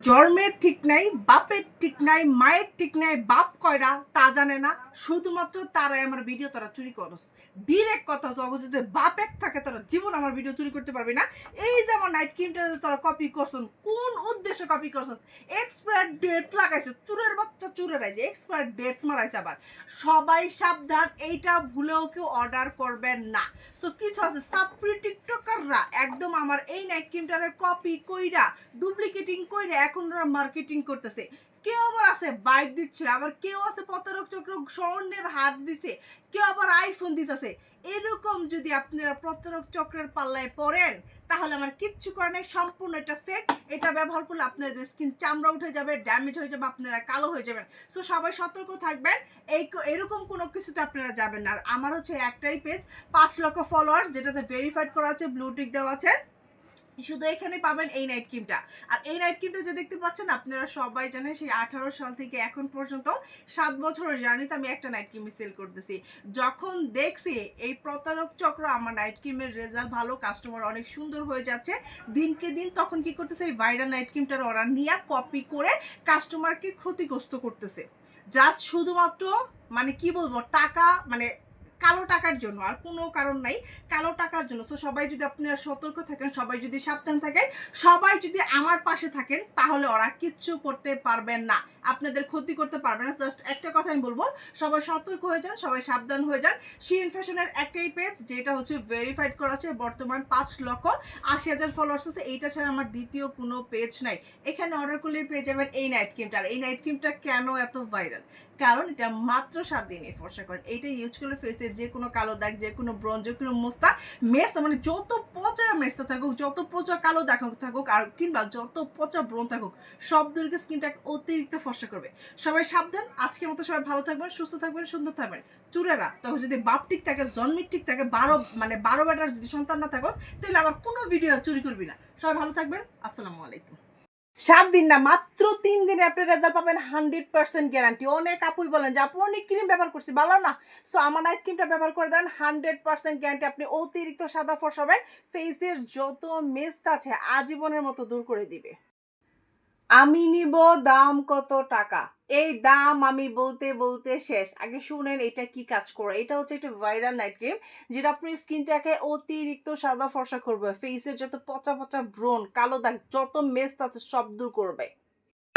জন্মের ঠিক নাই বাপের ঠিক নাই মায়ের ঠিক নাই বাপ কয়রা তা জানে না। শুধুমাত্র তারাই আমার ভিডিও তারা চুরি করস। ডিরেক্ট কথা তো যদি বাপের থাকে, তারা জীবন আমার ভিডিও চুরি করতে পারবে না। এই যে আমার নাইট ক্রিমটা তারা কপি করছেন কোন উদ্দেশ্যে কপি করছেন এক্সপায়ার ডেট লাগাইছে, চুরের বাচ্চা চুরের আইছে এক্সপায়ার ডেট মারাইছে আবার। সবাই সাবধান, এইটা ভুলেও কেউ অর্ডার করবেন না। সো কিছু আছে, সাপ্রি টিকটকাররা একদম আমার এই নাইট ক্রিমটারে কপি কইরা ডুপ্লিকেটিং কইরা এখন ওরা মার্কেটিং করতেছে। কেউ আবার আছে বাইক দিচ্ছে, আবার কেউ আছে প্রতারক চক্র, স্বর্ণের হাত দিছে, কেউ আবার আইফোন দিতেছে। এরকম যদি আপনারা প্রতারক চক্রের পাল্লায় পড়েন, তাহলে আমার কিচ্ছু করে নাই, সম্পূর্ণ এটা ফেক এটা ব্যবহার করলে আপনাদের স্কিন চামড়া উঠে যাবে ড্যামেজ হয়ে যাবে, আপনারা কালো হয়ে যাবেন। সো সবাই সতর্ক থাকবেন, এই এরকম কোনো কিছুতে আপনারা যাবেন না। আর আমার হচ্ছে একটাই পেজ পাঁচ লক্ষ ফলোয়ার্স যেটাতে ভেরিফাইড করা আছে ব্লু টিক দেওয়া আছে। শুধু এখানে পাবেন এই নাইট ক্রিমটা আর এই নাইট ক্রিমটা যে দেখতে পাচ্ছেন, আপনারা সবাই জানেন সেই আঠারো সাল থেকে এখন পর্যন্ত সাত বছরের জার্নিতে আমি একটা নাইট ক্রিমই সেল করতেছি। যখন দেখছি এই প্রতারক চক্র আমার নাইট ক্রিমের রেজাল্ট ভালো কাস্টমার অনেক সুন্দর হয়ে যাচ্ছে, দিনকে দিন তখন কি করতেছে, এই ভাইরাল নাইট ক্রিমটার অর্ডার নিয়ে কপি করে কাস্টমারকে ক্ষতিগ্রস্ত করতেছে। জাস্ট শুধুমাত্র মানে কি বলব, টাকা মানে কালো টাকার জন্য, আর কোনো কারণ নাই, কালো টাকার জন্য। তো সবাই যদি আপনারা সতর্ক থাকেন, সবাই যদি সাবধান থাকেন, সবাই যদি আমার পাশে থাকেন, তাহলে ওরা কিচ্ছু করতে পারবেন না। আপনাদের ক্ষতি করতে পারবে না। জাস্ট একটা কথা আমি বলব, সবাই সতর্ক হয়ে যান, সবাই সাবধান হয়ে যান। শিরিন ফ্যাশনের একটাই পেজ যেটা হচ্ছে ভেরিফাইড করা আছে বর্তমান পাঁচ লক্ষ আশি হাজার ফলোয়ার্স আছে। এইটা ছাড়া আমার দ্বিতীয় কোনো পেজ নাই। এখানে অর্ডার করলে পেয়ে যাবেন এই নাইট ক্রিমটা আর এই নাইট ক্রিমটা কেন এত ভাইরাল কারণ এটা মাত্র সাত দিনে ফর্সা করেন এইটা ইউজ করলে ফেসে যে কোনো কালো দাগ, যে কোনো ব্রন যে কোনো মোস্তা, মেস্তা মানে যত পচা মেস্তা থাকুক, যত পচা কালো দাগ থাকুক, আর কিংবা যত পচা ব্রন থাকুক, সব দূরকে স্কিনটা অতিরিক্ত ফর্সা করবে। সবাই সাবধান, আজকের মতো সবাই ভালো থাকবেন, সুস্থ থাকবেন, সুন্দর থাকবেন। চুরেরা, তখন যদি বাপ ঠিক থাকে জন্মের ঠিক থাকে, বারো মানে বারো বেটার যদি সন্তান না থাকো, তাহলে আমার কোনো ভিডিও চুরি করবি না। সবাই ভালো থাকবেন, আসসালামু আলাইকুম। সাত দিন না, মাত্র তিন দিনে আপনি রেজাল্ট পাবেন হান্ড্রেড পার্সেন্ট গ্যারান্টি অনেক আপুই বলেন যে, আপু, অনেক ক্রিম ব্যবহার করছি, ভালো না? সো আমার নাইট ক্রিমটা ব্যবহার করে দেন হান্ড্রেড পার্সেন্ট গ্যারান্টি আপনি অতিরিক্ত সাদা ফসাবেন ফেসের যত মেস্ট আছে, আজীবনের মতো দূর করে দিবে। আমি নিব দাম কত টাকা? এই দাম আমি বলতে বলতে শেষ। আগে শুনেন এটা কি কাজ করে। এটা হচ্ছে একটা ভাইরাল নাইট ক্রিম যেটা আপনার স্কিনটাকে অতিরিক্ত সাদা ফর্সা করবে। ফেসের যত পচা পচা ব্রণ কালো দাগ, যত মেস্ত আছে সব দূর করবে।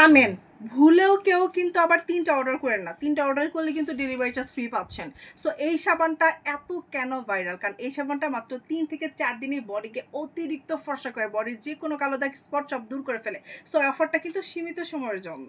আমেন। ভুলেও কেউ কিন্তু আবার তিনটা অর্ডার করেন না। তিনটা অর্ডার করলে কিন্তু ডেলিভারি চার্জ ফ্রি পাচ্ছেন। সো এই সাবানটা এত কেন ভাইরাল কারণ এই সাবানটা মাত্র তিন থেকে চার দিনে বডিকে অতিরিক্ত ফর্সা করে বডির যে কোনো কালো দাগ স্পট সব দূর করে ফেলে। সো অফারটা কিন্তু সীমিত সময়ের জন্য।